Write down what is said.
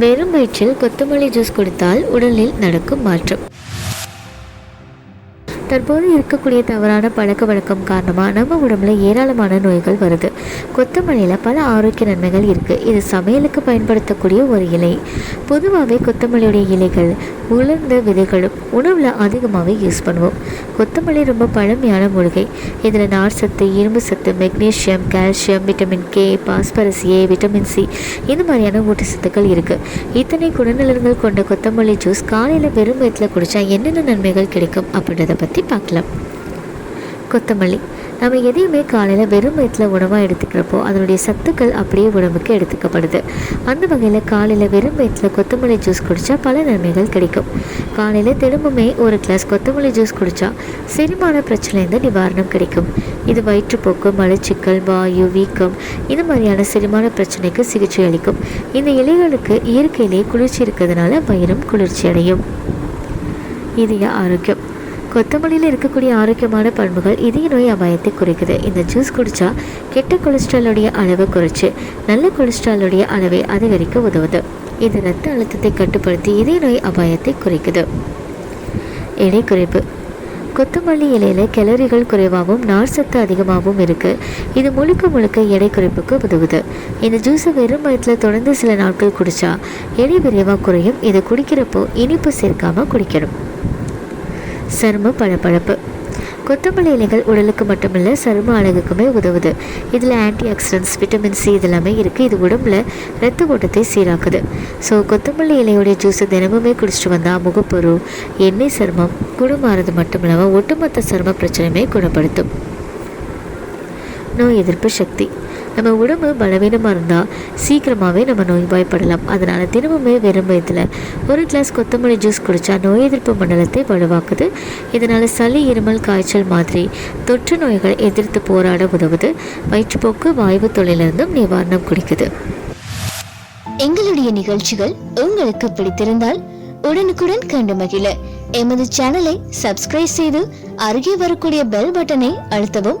வெறும் வயிற்றில் கொத்தமல்லி ஜூஸ் கொடுத்தால் உடலில் நடக்கும் மாற்றம். தற்போது இருக்கக்கூடிய தவறான பழக்க வழக்கம் காரணமாக நம்ம உடம்புல ஏராளமான நோய்கள் வருது. கொத்தமல்லியில் பல ஆரோக்கிய நன்மைகள் இருக்குது இது சமையலுக்கு பயன்படுத்தக்கூடிய ஒரு இலை. பொதுவாகவே கொத்தமல்லியுடைய இலைகள் உலர்ந்த விதைகளும் உணவில் அதிகமாகவே யூஸ் பண்ணுவோம். கொத்தமல்லி ரொம்ப பழமையான மூலிகை. இதில் நார் சத்து இரும்பு சத்து magnesium calcium vitamin K phosphorus A vitamin C இந்த மாதிரியான ஊட்டச்சத்துக்கள் இருக்குது இத்தனை குணநலன்கள் கொண்ட கொத்தமல்லி ஜூஸ் காலையில் வெறும் வயிற்றில் குடித்தா என்னென்ன நன்மைகள் கிடைக்கும் அப்படின்றத பற்றி பார்க்கலாம். கொத்தமல்லி. நம்ம எதையுமே காலையில் வெறும் வயிற்றில் உணவாக எடுத்துக்கிறப்போ அதனுடைய சத்துக்கள் அப்படியே உடம்புக்கு எடுத்துக்கப்படுது. அந்த வகையில் காலையில் வெறும் வயிற்றில் கொத்தமல்லி ஜூஸ் குடித்தா பல நன்மைகள் கிடைக்கும். காலையில் தினமுமே ஒரு கிளாஸ் கொத்தமல்லி ஜூஸ் குடித்தா செரிமான பிரச்சனைலேருந்து நிவாரணம் கிடைக்கும். இது வயிற்றுப்போக்கு மலச்சிக்கல் வாயு வீக்கம் இது மாதிரியான செரிமான பிரச்சனைக்கு சிகிச்சை அளிக்கும். இந்த இலைகளுக்கு இயற்கையிலே குளிர்ச்சி இருக்கிறதுனால வயிறும் குளிர்ச்சி அடையும். இதய ஆரோக்கியம். கொத்தமல்லியில் இருக்கக்கூடிய ஆரோக்கியமான பண்புகள் இதய நோய் அபாயத்தை குறைக்குது. இந்த ஜூஸ் குடித்தா கெட்ட கொலஸ்ட்ராலுடைய அளவை குறைச்சி நல்ல கொலஸ்ட்ராலுடைய அளவை அதிகரிக்க உதவுது. இது இரத்த அழுத்தத்தை கட்டுப்படுத்தி இதய நோய் அபாயத்தை குறைக்குது. எடை குறைப்பு. கொத்தமல்லி இலையில் கெலரிகள் குறைவாகவும் நார் சத்து அதிகமாகவும் இருக்குது இது முழுக்க முழுக்க எடை குறைப்புக்கு உதவுது. இந்த ஜூஸை வெறும் வயத்தில் தொடர்ந்து சில நாட்கள் குடித்தா எடை விரைவாக குறையும். இதை குடிக்கிறப்போ இனிப்பு சேர்க்காமல் குடிக்கணும். சரும பளபளப்பு கொத்தமல்லி இலைகள் உடலுக்கு மட்டுமில்ல சரும அழகுக்குமே உதவுது. இதில் ஆன்டி ஆக்சிடென்ட்ஸ் விட்டமின் சி இதெல்லாமே இருக்குது இது உடம்புல ரத்த ஓட்டத்தை சீராக்குது. ஸோ கொத்தமல்லி இலையுடைய ஜூஸை தினமுமே குடிச்சிட்டு வந்தால் முகப்பொரு எண்ணெய் சருமம் குடுமாறது மட்டும் இல்லாமல் ஒட்டுமொத்த சரும பிரச்சனையுமே குணப்படுத்தும். நோய் எதிர்ப்பு சக்தி. நம்ம உடம்பு பலவீனமாக இருந்தால் சீக்கிரமாகவே நம்ம நோய்வாய்ப்படலாம் அதனால் தினமுமே வெறும் வயதில் ஒரு கிளாஸ் கொத்தமல்லி ஜூஸ் குடித்தா நோய் எதிர்ப்பு மண்டலத்தை வலுவாக்குது. இதனால் சளி இருமல் காய்ச்சல் மாதிரி தொற்று நோய்களை எதிர்த்து போராட உதவுது. வயிற்றுப்போக்கு வாய்வு தொழிலிருந்தும் நிவாரணம் கொடுக்குது. எங்களுடைய நிகழ்ச்சிகள் உங்களுக்கு பிடித்திருந்தால் உடனுக்குடன் கண்டு மகிழ. எமது சேனலை சப்ஸ்கிரைப் செய்து அருகே வரக்கூடிய பெல் பட்டனை அழுத்தவும்.